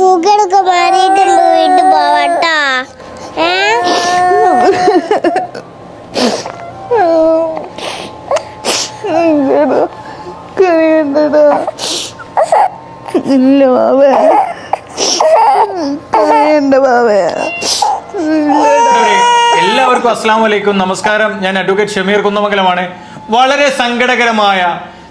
സുഖമൊക്കെ മാറിയിട്ടുണ്ട് വീട്ടിൽ പോവട്ടാ. ഇല്ല ബാബേ കരയണ്ട ബാബേ എല്ലാവർക്കും അസ്സാം വലൈക്കും നമസ്കാരം. ഞാൻ അഡ്വക്കേറ്റ് ഷമീർ കുന്നമംഗലമാണ്. വളരെ സങ്കടകരമായ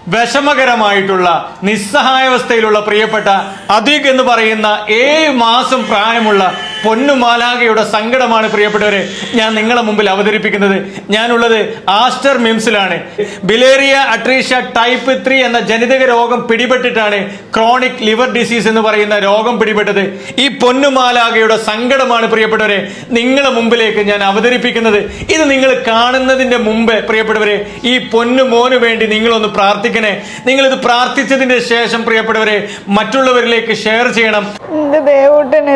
വിഷമകരമായിട്ടുള്ള നിസ്സഹായാവസ്ഥയിലുള്ള പ്രിയപ്പെട്ട അദീഖ് എന്ന് പറയുന്ന ഏഴ് മാസം പ്രായമുള്ള പൊന്നുമാലാകയുടെ സങ്കടമാണ് പ്രിയപ്പെട്ടവരെ. ഞാൻ നിങ്ങളെ മുമ്പിൽ അവതരിപ്പിക്കുന്നത്. ഞാനുള്ളത് ആസ്റ്റർ മിംസിലാണ്. ബിലേറിയ അട്രീഷ്യ ടൈപ്പ് ത്രീ എന്ന ജനിതക രോഗം പിടിപെട്ടിട്ടാണ് ക്രോണിക് ലിവർ ഡിസീസ് എന്ന് പറയുന്ന രോഗം പിടിപെട്ടത്. ഈ പൊന്നുമാലാകയുടെ സങ്കടമാണ് പ്രിയപ്പെട്ടവരെ. നിങ്ങളെ മുമ്പിലേക്ക് ഞാൻ അവതരിപ്പിക്കുന്നത്. ഇത് നിങ്ങൾ കാണുന്നതിന്റെ മുമ്പ് പ്രിയപ്പെട്ടവരെ ഈ പൊന്നു മോന് വേണ്ടി നിങ്ങളൊന്ന് പ്രാർത്ഥിക്കണേ. നിങ്ങൾ ഇത് പ്രാർത്ഥിച്ചതിന്റെ ശേഷം പ്രിയപ്പെട്ടവരെ മറ്റുള്ളവരിലേക്ക് ഷെയർ ചെയ്യണം.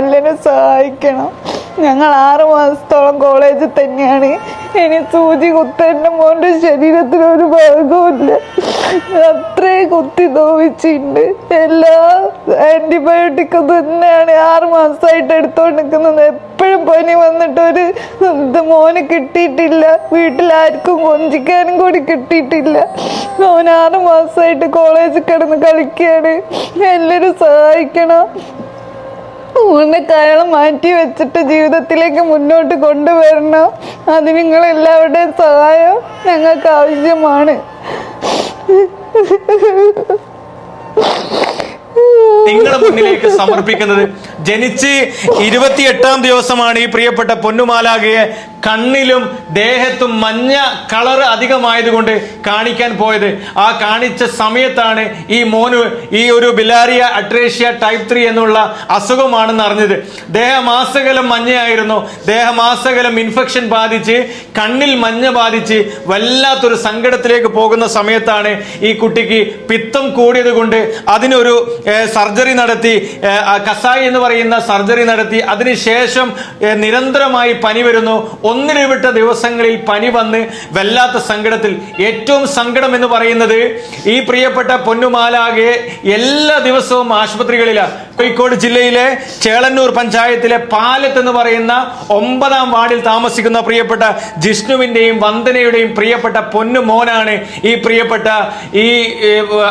എല്ലാരും സഹായിക്കണം ഞങ്ങൾ ആറ് മാസത്തോളം കോളേജിൽ തന്നെയാണ്. ഇനി സൂചി കുത്തന്റെ മോന്റെ ശരീരത്തിൽ ഒരു ഭാഗവുമില്ല. അത്രയും കുത്തി നോവിച്ചിട്ടുണ്ട്. എല്ലാ ആന്റിബയോട്ടിക്കും തന്നെയാണ് ആറ് മാസമായിട്ട് എടുത്തോണ്ട് നിൽക്കുന്നത് എപ്പോഴും പനി വന്നിട്ട് ഒരു ഇത് മോന് കിട്ടിയിട്ടില്ല. വീട്ടിലാർക്കും കൊഞ്ചിക്കാനും കൂടി കിട്ടിയിട്ടില്ല. മോൻ ആറ് മാസമായിട്ട് കോളേജിൽ കിടന്ന് കളിക്കുകയാണ്. എല്ലാവരും സഹായിക്കണം. മോനെ കയളം മാറ്റി വെച്ചിട്ട് ജീവിതത്തിലേക്ക് മുന്നോട്ട് കൊണ്ടുവരണം. അത് നിങ്ങൾ എല്ലാവരുടെയും സഹായം ഞങ്ങൾക്ക് ആവശ്യമാണ്. നിങ്ങളുടെ മുന്നിലേക്ക് സമർപ്പിക്കുന്നത് ജനിച്ച് ഇരുപത്തിയെട്ടാം ദിവസമാണ് ഈ പ്രിയപ്പെട്ട പൊന്നുമാലാകയെ കണ്ണിലും ദേഹത്തും മഞ്ഞ കളർ അധികമായതുകൊണ്ട് കാണിക്കാൻ പോയത്. ആ കാണിച്ച സമയത്താണ് ഈ മോന് ഈ ഒരു ബിലാരിയ അട്രേഷ്യ ടൈപ്പ് ത്രീ എന്നുള്ള അസുഖമാണെന്ന് അറിഞ്ഞത്. ദേഹമാസകലം മഞ്ഞയായിരുന്നു. ദേഹമാസകലം ഇൻഫെക്ഷൻ ബാധിച്ച് കണ്ണിൽ മഞ്ഞ ബാധിച്ച് വല്ലാത്തൊരു സങ്കടത്തിലേക്ക് പോകുന്ന സമയത്താണ് ഈ കുട്ടിക്ക് പിത്തം കൂടിയത് കൊണ്ട് അതിനൊരു സർജറി നടത്തി കസായി എന്ന് പറയുന്ന സർജറി നടത്തി. അതിനുശേഷം നിരന്തരമായി പനി വരുന്നു. ഒന്നിടവിട്ട ദിവസങ്ങളിൽ പനി വന്ന് വല്ലാത്ത സങ്കടത്തിൽ ഏറ്റവും സങ്കടം എന്ന് പറയുന്നത് ഈ പ്രിയപ്പെട്ട പൊന്നുമാലാകെ എല്ലാ ദിവസവും ആശുപത്രികളിലാണ് കോഴിക്കോട് ജില്ലയിലെ ചേളന്നൂർ പഞ്ചായത്തിലെ പാലത്ത് എന്ന് പറയുന്ന ഒമ്പതാം വാർഡിൽ താമസിക്കുന്ന പ്രിയപ്പെട്ട ജിഷ്ണുവിന്റെയും വന്ദനയുടെയും പ്രിയപ്പെട്ട പൊന്നു മോനാണ് ഈ പ്രിയപ്പെട്ട ഈ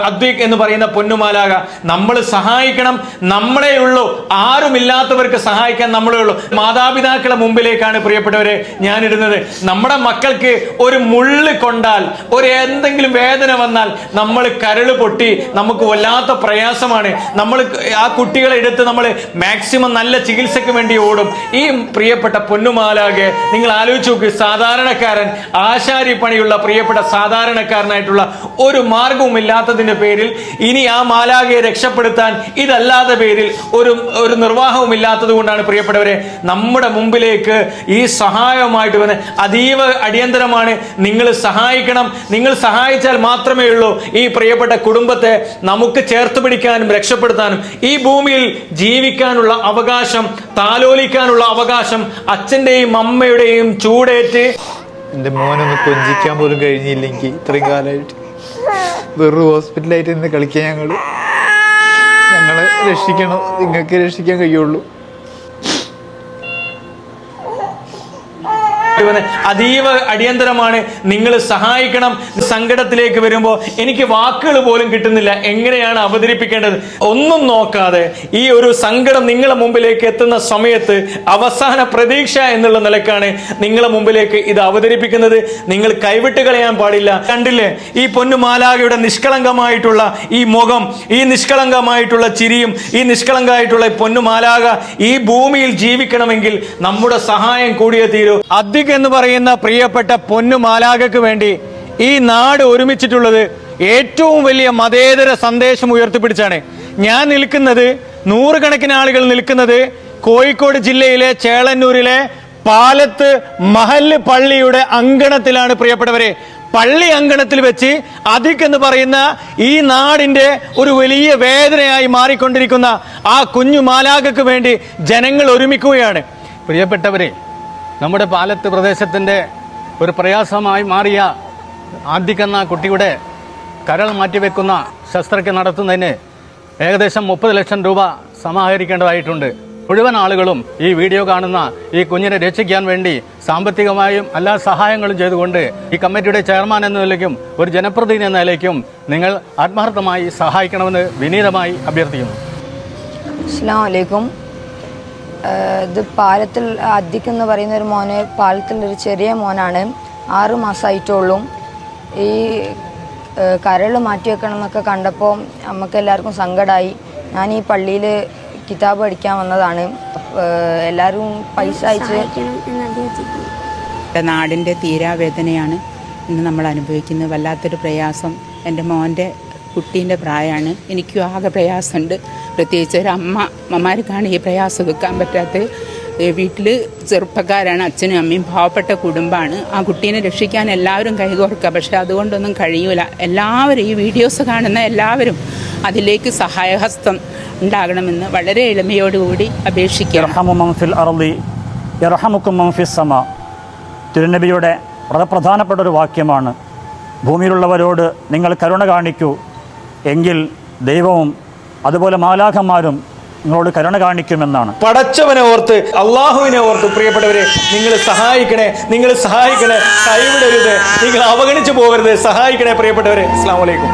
അദ്വൈക് എന്ന് പറയുന്ന പൊന്നുമാലാക നമ്മൾ സഹായിക്കണം നമ്മളേ ഉള്ളൂ. ആരുമില്ലാത്തവർക്ക് സഹായിക്കാൻ നമ്മളേ ഉള്ളൂ. മാതാപിതാക്കളെ മുമ്പിലേക്കാണ് പ്രിയപ്പെട്ടവരെ ഞാനിടുന്നത്. നമ്മുടെ മക്കൾക്ക് ഒരു മുള്ള് കൊണ്ടാൽ ഒരു എന്തെങ്കിലും വേദന വന്നാൽ നമ്മൾ കരൾ പൊട്ടി നമുക്ക് വല്ലാത്ത പ്രയാസമാണ്. നമ്മൾ ആ കുട്ടികളെ എടുത്ത് നമ്മൾ മാക്സിമം നല്ല ചികിത്സയ്ക്ക് വേണ്ടി ഓടും. ഈ പ്രിയപ്പെട്ട പൊന്നുമാലാകെ നിങ്ങൾ ആലോചിച്ച് നോക്ക് സാധാരണക്കാരൻ ആശാരി പണിയുള്ള പ്രിയപ്പെട്ട സാധാരണക്കാരനായിട്ടുള്ള ഒരു മാർഗവും ഇല്ലാത്തതിന്റെ പേരിൽ ഇനി ആ മാലാകയെ രക്ഷപ്പെടുത്താൻ ഇതല്ലാതെ പേരിൽ ഒരു ഒരു നിർവാഹവും ഇല്ലാത്തത് കൊണ്ടാണ് പ്രിയപ്പെട്ടവരെ നമ്മുടെ മുമ്പിലേക്ക് ഈ സഹായവുമായിട്ട് വന്ന് അതീവ അടിയന്തരമാണ് നിങ്ങൾ സഹായിക്കണം. നിങ്ങൾ സഹായിച്ചാൽ മാത്രമേ ഉള്ളൂ ഈ പ്രിയപ്പെട്ട കുടുംബത്തെ നമുക്ക് ചേർത്ത് പിടിക്കാനും രക്ഷപ്പെടുത്താനും. ഈ ഭൂമിയിൽ ജീവിക്കാനുള്ള അവകാശം താലോലിക്കാനുള്ള അവകാശം അച്ഛന്റെയും അമ്മയുടെയും ചൂടേറ്റ്. എന്റെ മോനൊന്ന് കൊഞ്ചിക്കാൻ പോലും കഴിഞ്ഞില്ലെങ്കിൽ ഇത്രയും കാലമായിട്ട് വെറു ഹോസ്പിറ്റലായിട്ട് ഇന്ന് കളിക്കാൻ ഞങ്ങൾ ഞങ്ങളെ രക്ഷിക്കണം. നിങ്ങൾക്ക് രക്ഷിക്കാൻ കഴിയുള്ളൂ. ഇവന് അതീവ അടിയന്തരമാണ്. നിങ്ങൾ സഹായിക്കണം. സങ്കടത്തിലേക്ക് വരുമ്പോൾ എനിക്ക് വാക്കുകൾ പോലും കിട്ടുന്നില്ല. എങ്ങനെയാണ് അവതരിപ്പിക്കേണ്ടത്? ഒന്നും നോക്കാതെ ഈ ഒരു സങ്കടം നിങ്ങളെ മുമ്പിലേക്ക് എത്തുന്ന സമയത്ത് അവസാന പ്രതീക്ഷ എന്നുള്ള നിലക്കാണ് നിങ്ങളെ മുമ്പിലേക്ക് ഇത് അവതരിപ്പിക്കുന്നത്. നിങ്ങൾ കൈവിട്ട് കളയാൻ പാടില്ല. കണ്ടില്ലേ? ഈ പൊന്നുമാലാകയുടെ നിഷ്കളങ്കമായിട്ടുള്ള ഈ മുഖം ഈ നിഷ്കളങ്കമായിട്ടുള്ള ചിരിയും ഈ നിഷ്കളങ്കമായിട്ടുള്ള പൊന്നുമാലാക ഈ ഭൂമിയിൽ ജീവിക്കണമെങ്കിൽ നമ്മുടെ സഹായം കൂടിയേ തീരൂ. എന്ന് പറയുന്ന പ്രിയപ്പെട്ട പൊന്നു പൊന്നുമാലാകക്ക് വേണ്ടി ഈ നാട് ഒരുമിച്ചിട്ടുള്ളത് ഏറ്റവും വലിയ മതേതര സന്ദേശം ഉയർത്തിപ്പിടിച്ചാണ്. ഞാൻ നിൽക്കുന്നത് നൂറുകണക്കിന് ആളുകൾ നിൽക്കുന്നത് കോഴിക്കോട് ജില്ലയിലെ ചേളന്നൂരിലെ പാലത്ത് മഹൽ പള്ളിയുടെ അങ്കണത്തിലാണ് പ്രിയപ്പെട്ടവരെ. പള്ളി അങ്കണത്തിൽ വെച്ച് അതിക് എന്ന് പറയുന്ന ഈ നാടിന്റെ ഒരു വലിയ വേദനയായി മാറിക്കൊണ്ടിരിക്കുന്ന ആ കുഞ്ഞു മാലാകക്ക് വേണ്ടി ജനങ്ങൾ ഒരുമിക്കുകയാണ്. പ്രിയപ്പെട്ടവരെ നമ്മുടെ പാലത്ത് പ്രദേശത്തിന്റെ ഒരു പ്രയാസമായി മാറിയ ആദ്യക്കെന്ന കുട്ടിയുടെ കരൾ മാറ്റിവെക്കുന്ന ശസ്ത്രക്രിയ നടത്തുന്നതിന് ഏകദേശം മുപ്പത് ലക്ഷം രൂപ സമാഹരിക്കേണ്ടതായിട്ടുണ്ട്. മുഴുവൻ ആളുകളും ഈ വീഡിയോ കാണുന്ന ഈ കുഞ്ഞിനെ രക്ഷിക്കാൻ വേണ്ടി സാമ്പത്തികമായും എല്ലാ സഹായങ്ങളും ചെയ്തുകൊണ്ട് ഈ കമ്മിറ്റിയുടെ ചെയർമാൻ എന്ന നിലയ്ക്കും ഒരു ജനപ്രതിനിധി എന്ന നിലയ്ക്കും നിങ്ങൾ ആത്മാർത്ഥമായി സഹായിക്കണമെന്ന് വിനീതമായി അഭ്യർത്ഥിക്കുന്നു. അസ്സാം വലൈക്കും ഇത് പാലത്തിൽ അദ്ദിക്ക് എന്ന് പറയുന്ന ഒരു മോന് പാലത്തിൽ ഒരു ചെറിയ മോനാണ്. ആറ് മാസമായിട്ടുള്ളൂ ഈ കരൾ മാറ്റി വെക്കണം എന്നൊക്കെ കണ്ടപ്പോൾ നമുക്ക് എല്ലാവർക്കും സങ്കടമായി ഞാൻ ഈ പള്ളിയിൽ കിതാബ് പഠിക്കാൻ വന്നതാണ്. എല്ലാവരും പൈസ അയച്ച് എന്റെ നാടിന്റെ തീരാവേദനയാണ് ഇന്ന് നമ്മൾ അനുഭവിക്കുന്നത്. വല്ലാത്തൊരു പ്രയാസം എന്റെ മോന്റെ കുട്ടീന്റെ പ്രായമാണ്. എനിക്കും ആകെ പ്രയാസമുണ്ട്. പ്രത്യേകിച്ച് ഒരു അമ്മ അമ്മമാർക്കാണ് ഈ പ്രയാസം വെക്കാൻ പറ്റാത്തത് വീട്ടിൽ ചെറുപ്പക്കാരാണ് അച്ഛനും അമ്മയും പാവപ്പെട്ട കുടുംബമാണ്. ആ കുട്ടീനെ രക്ഷിക്കാൻ എല്ലാവരും കൈകോർക്കുക. പക്ഷേ അതുകൊണ്ടൊന്നും കഴിയൂല. എല്ലാവരും ഈ വീഡിയോസ് കാണുന്ന എല്ലാവരും അതിലേക്ക് സഹായഹസ്തം ഉണ്ടാകണമെന്ന് വളരെ എളിമയോടുകൂടി സമ. തിരുനബിയുടെ വളരെ പ്രധാനപ്പെട്ട ഒരു വാക്യമാണ് ഭൂമിയിലുള്ളവരോട് നിങ്ങൾ കരുണ കാണിക്കൂ എങ്കിൽ ദൈവവും അതുപോലെ മാലാഖന്മാരും നിങ്ങളോട് കരുണ കാണിക്കുമെന്നാണ്. പടച്ചവനെ ഓർത്ത് അള്ളാഹുവിനെ ഓർത്ത് പ്രിയപ്പെട്ടവരെ നിങ്ങൾ സഹായിക്കണേ നിങ്ങൾ സഹായിക്കണേ കൈവിടരുത് നിങ്ങൾ അവഗണിച്ചു പോകരുത് സഹായിക്കണേ പ്രിയപ്പെട്ടവരെ. അസ്സാം വലൈക്കും